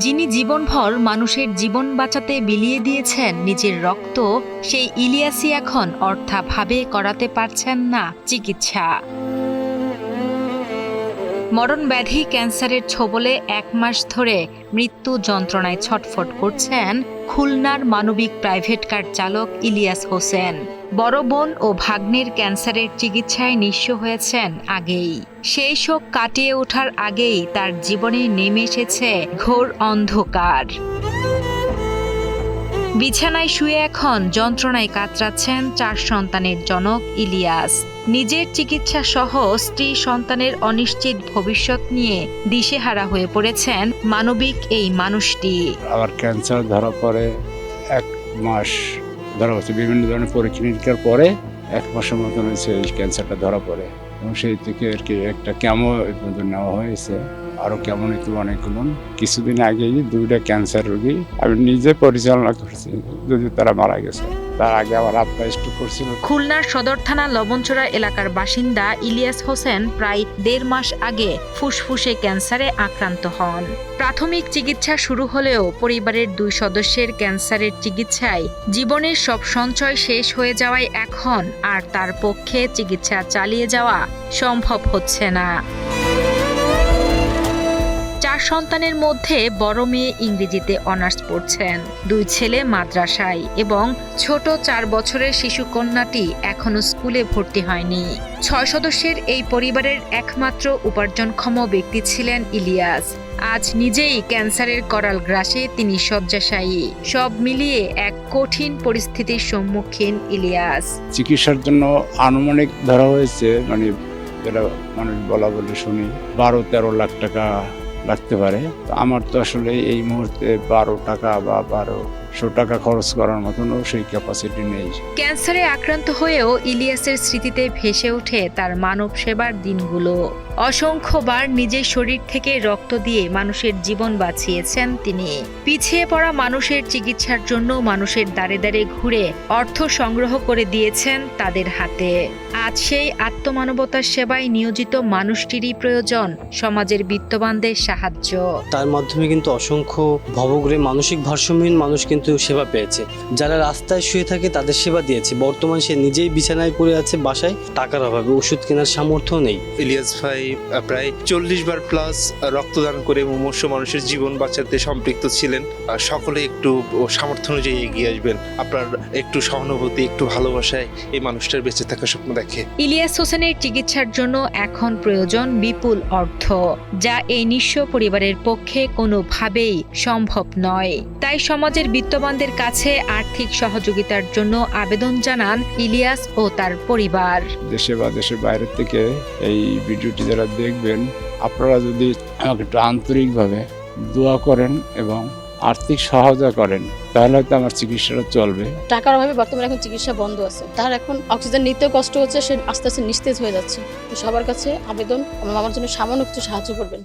যিনি জীবনভর মানুষের জীবন বাঁচাতে বিলিয়ে দিয়েছেন নিজের রক্ত, সেই ইলিয়াসি এখন অর্থাভাবে করাতে পারছেন না চিকিৎসা। মরণ ব্যাধি ক্যান্সারের ছোবলে এক মাস ধরে মৃত্যু যন্ত্রণায় ছটফট করছেন খুলনার মানবিক প্রাইভেট কার চালক ইলিয়াস হোসেন। বড় বোন ও ভাগ্নের ক্যান্সারের চিকিৎসায় নিঃস্ব হয়েছেন আগেই। সেই শোক কাটিয়ে ওঠার আগেই তার জীবনে নেমে এসেছে ঘোর অন্ধকার। বিছানায় শুয়ে এখন যন্ত্রণায় কাতরাচ্ছেন চার সন্তানের জনক ইলিয়াস। নিজের চিকিৎসা সহ স্ত্রী সন্তানের অনিশ্চিত ভবিষ্যৎ নিয়ে দিশেহারা হয়ে পড়েছেন মানবিক এই মানুষটি। আবার ক্যান্সার ধরা পড়ে, এক মাস ধরা হচ্ছে বিভিন্ন ধরনের পরীক্ষা নিরীক্ষার পরে এক মাসের মতন হয়েছে এই ক্যান্সারটা ধরা পড়ে। এবং সেই থেকে আর কি একটা কেমন নেওয়া হয়েছে। আরও কেমন হইতে অনেকগুলো কিছুদিন আগেই দুইটা ক্যান্সার রোগী আমি নিজে পরিচালনা করছি যদি তারা মারা গেছে। তার আগে স্ট্রোক করছিল। খুলনার সদর থানা লবণচড়া এলাকার বাসিন্দা ইলিয়াস হোসেন প্রায় দেড় মাস আগে ফুসফুসে ক্যান্সারে আক্রান্ত হন। প্রাথমিক চিকিৎসা শুরু হলেও পরিবারের দুই সদস্যের ক্যান্সারের চিকিৎসায় জীবনের সব সঞ্চয় শেষ হয়ে যাওয়ায় এখন আর তার পক্ষে চিকিৎসা চালিয়ে যাওয়া সম্ভব হচ্ছে না। চার সন্তানের মধ্যে বড় মেয়ে ইংরেজিতে অনার্স পড়ছেন। দুই ছেলে মাদ্রাসায় এবং ছোট চার বছরের শিশু কন্যাটি এখনও স্কুলে ভর্তি হয়নি। ছয় সদস্যের এই পরিবারের একমাত্র উপার্জনক্ষম ব্যক্তি ছিলেন ইলিয়াস। আজ নিজেই ক্যান্সারের করাল গ্রাসে তিনি শয্যাশায়ী। সব মিলিয়ে এক কঠিন পরিস্থিতির সম্মুখীন ইলিয়াস। চিকিৎসার জন্য আনুমানিক ধরা হয়েছে মানে যেটা মানুষ বলা বলে শুনি, বারো তেরো লাখ টাকা লাগতে পারে। আমার তো আসলে এই মুহূর্তে বারো টাকা বা বারোশো টাকা খরচ করার মতনও সেই ক্যাপাসিটি নেই। ক্যান্সারে আক্রান্ত হয়েও ইলিয়াসের স্মৃতিতে ভেসে ওঠে তার মানব সেবার দিনগুলো। অসংখ্যবার নিজের শরীর থেকে রক্ত দিয়ে মানুষের জীবন বাঁচিয়েছেন তিনি। পিছিয়ে পড়া মানুষের চিকিৎসার জন্য মানুষের দ্বারে দ্বারে ঘুরে অর্থ সংগ্রহ করে দিয়েছেন তাদের হাতে। আজ সেই আত্মমানবতার সেবায় নিয়োজিত মানুষটিরই প্রয়োজন সমাজের বিত্তবানদের সাহায্য। তার মাধ্যমে কিন্তু অসংখ্য ভবগ্রে মানসিক ভারসাম্যহীন মানুষ কিন্তু সেবা পেয়েছে। যারা রাস্তায় শুয়ে থাকে তাদের সেবা দিয়েছে। বর্তমান সে নিজেই বিছানায় পড়ে আছে বাসায়। টাকার অভাবে ওষুধ কেনার সামর্থ্য নেই। ইলিয়াস ভাই প্রায় চল্লিশ বার প্লাস রক্তদান করে মুমূর্ষ মানুষের জীবন বাঁচাতে সম্পৃক্ত ছিলেন। আর সকলে একটু সামর্থ্য অনুযায়ী এগিয়ে আসবেন। আপনার একটু সহানুভূতি একটু ভালোবাসায় এই মানুষটার বেঁচে থাকার স্বপ্ন দেখে। ইলিয়াস হোসেনের চিকিৎসার জন্য এখন প্রয়োজন বিপুল অর্থ যা এই নিঃস্ব পরিবারের পক্ষে কোনোভাবেই সম্ভব নয়। তাই সমাজের বিত্তবানদের কাছে আর্থিক সহযোগিতার জন্য আবেদন জানান ইলিয়াস ও তার পরিবার। দেশে বা দেশের বাইরে থেকে এই ভিডিওটি যারা দেখবেন, আপনারা যদি আমাকে একটু আন্তরিকভাবে দোয়া করেন এবং আর্থিক সহায়তা করেন, তাহলে হয়তো আমার চিকিৎসাটা চলবে। টাকার অভাবে বর্তমানে এখন চিকিৎসা বন্ধ আছে। তার এখন অক্সিজেন নিতে কষ্ট হচ্ছে, সে আস্তে আস্তে নিস্তেজ হয়ে যাচ্ছে। তো সবার কাছে আবেদন, আমার জন্য সামান্য কিছু সাহায্য করবেন।